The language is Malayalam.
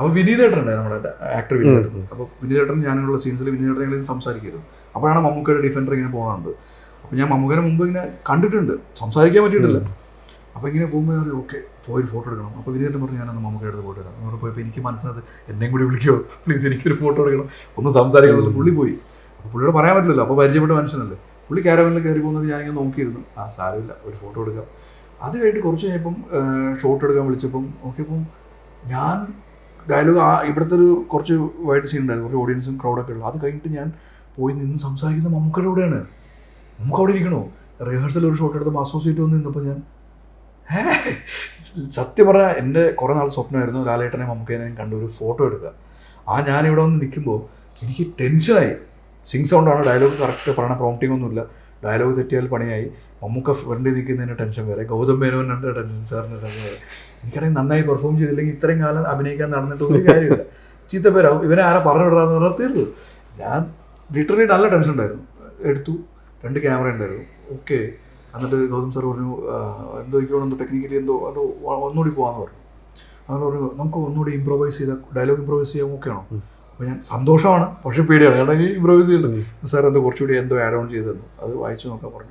അപ്പോൾ വിനീതേട്ടനുണ്ട് നമ്മുടെ ആക്ടർ വിനീതേട്ടൻ. അപ്പോൾ വിനീതേട്ടൻ ഞാനുള്ള സീൻസിൽ വിനീതേട്ടൻ ഇങ്ങനെ സംസാരിക്കരുത് അപ്പോഴാണ് മമ്മൂക്കയുടെ ഡിഫൻഡർ ഇങ്ങനെ പോകുന്നുണ്ട് അപ്പോൾ ഞാൻ മമ്മൂക്കനെ മുമ്പ് ഇങ്ങനെ കണ്ടിട്ടുണ്ട്. സംസാരിക്കാൻ പറ്റിയിട്ടില്ല. അപ്പോൾ ഇങ്ങനെ പോകുമ്പോൾ ഞാൻ ഓക്കെ പോയി ഫോട്ടോ എടുക്കണം. അപ്പോൾ വിനീതേട്ടൻ പറഞ്ഞു ഞാനൊന്ന് മമ്മൂക്കയുടെ അടുത്ത് ഫോട്ടോ എടുക്കാം അവിടെ പോയപ്പോൾ എനിക്ക് മനസ്സിനകത്ത് എന്നെയും കൂടി വിളിക്കുമോ പ്ലീസ് എനിക്കൊരു ഫോട്ടോ എടുക്കണം. ഒന്ന് സംസാരിക്കണമല്ലോ പുള്ളി പോയി. അപ്പോൾ പുള്ളിയോട് പറയാൻ പറ്റില്ലല്ലോ. അപ്പോൾ പരിചയപ്പെട്ട മനുഷ്യനല്ലേ. പുള്ളി കാരവനിൽ കയറി പോകുന്നത് ഞാനിങ്ങനെ നോക്കിയിരുന്നു. ആ സാരമില്ല. ഒരു ഫോട്ടോ എടുക്കാം. അത് കഴിഞ്ഞിട്ട് കുറച്ച് കഴിഞ്ഞപ്പം ഷോട്ട് എടുക്കാൻ വിളിച്ചപ്പം നോക്കിയപ്പം ഞാൻ ഡയലോഗ് ആ ഇവിടുത്തെ ഒരു കുറച്ച് വൈഡ് സീൻ ഉണ്ടായിരുന്നു കുറച്ച് ഓഡിയൻസും ക്രൗഡൊക്കെ ഉള്ളത് അത് കഴിഞ്ഞിട്ട് ഞാൻ പോയി നിന്ന് സംസാരിക്കുന്ന മമ്മൂക്കയുടെ നമുക്ക് അവിടെ ഇരിക്കണോ? റിഹേഴ്സൽ ഒരു ഷോട്ട് എടുത്തപ്പോൾ അസോസിയേറ്റ് വന്ന് നിന്നപ്പോൾ ഞാൻ? സത്യം പറഞ്ഞാൽ എന്റെ കുറേ നാൾ സ്വപ്നമായിരുന്നു ലാലേട്ടനെ മമ്മൂക്കേനെ കണ്ട് ഒരു ഫോട്ടോ എടുക്കുക ആ ഞാൻ ഇവിടെ വന്ന് നിൽക്കുമ്പോൾ എനിക്ക് ടെൻഷനായി സിങ് സൗണ്ടാണ് ഡയലോഗ് കറക്റ്റ് പറയണ പ്രോംപ്റ്റിംഗ് ഒന്നുമില്ല. ഡയലോഗ് തെറ്റിയാൽ പണിയായി. മമ്മൂക്ക ഫ്രണ്ടിൽ നിൽക്കുന്നതിന് ടെൻഷൻ വേറെ. ഗൗതം മേനോന്റെ ടെൻഷൻ സാറിന്റെ ടെൻഷൻ വേറെ. എനിക്കാണെങ്കിൽ നന്നായി പെർഫോം ചെയ്തില്ലെങ്കിൽ ഇത്രയും കാലം അഭിനയിക്കാൻ നടന്നിട്ട് ഒരു കാര്യമില്ല. ചീത്ത പേരാവും. ഇവനെ ആരാ പറഞ്ഞു വിടാന്ന് പറഞ്ഞാൽ തീർന്നു. ഞാൻ ലിറ്ററലി നല്ല ടെൻഷൻ ഉണ്ടായിരുന്നു. എടുത്തു. രണ്ട് ക്യാമറ ഉണ്ടായിരുന്നു. ഓക്കെ എന്നിട്ട് ഗൗതം സാർ പറഞ്ഞു "ആ, എന്തോ എന്തോ ടെക്നിക്കലി എന്തോ അതോ ഒന്നുകൂടി പോകാമെന്ന് പറഞ്ഞു. അങ്ങനെ പറഞ്ഞു നമുക്ക് ഒന്നുകൂടി ഇമ്പ്രോവൈസ് ചെയ്താൽ ഡയലോഗ് ഇമ്പ്രോവൈസ് ചെയ്യാൻ ഓക്കെ ആണോ? അപ്പോൾ ഞാൻ സന്തോഷമാണ്. പക്ഷേ പേടിയാണ്. കാരണം ഈ ഇമ്പ്രവൈസ് ചെയ്യുന്നുണ്ട് സാർ എന്തോ കുറച്ചുകൂടി എന്തോ ആഡ് ഓൺ ചെയ്തു അത് വായിച്ചു നോക്കാൻ പറഞ്ഞു.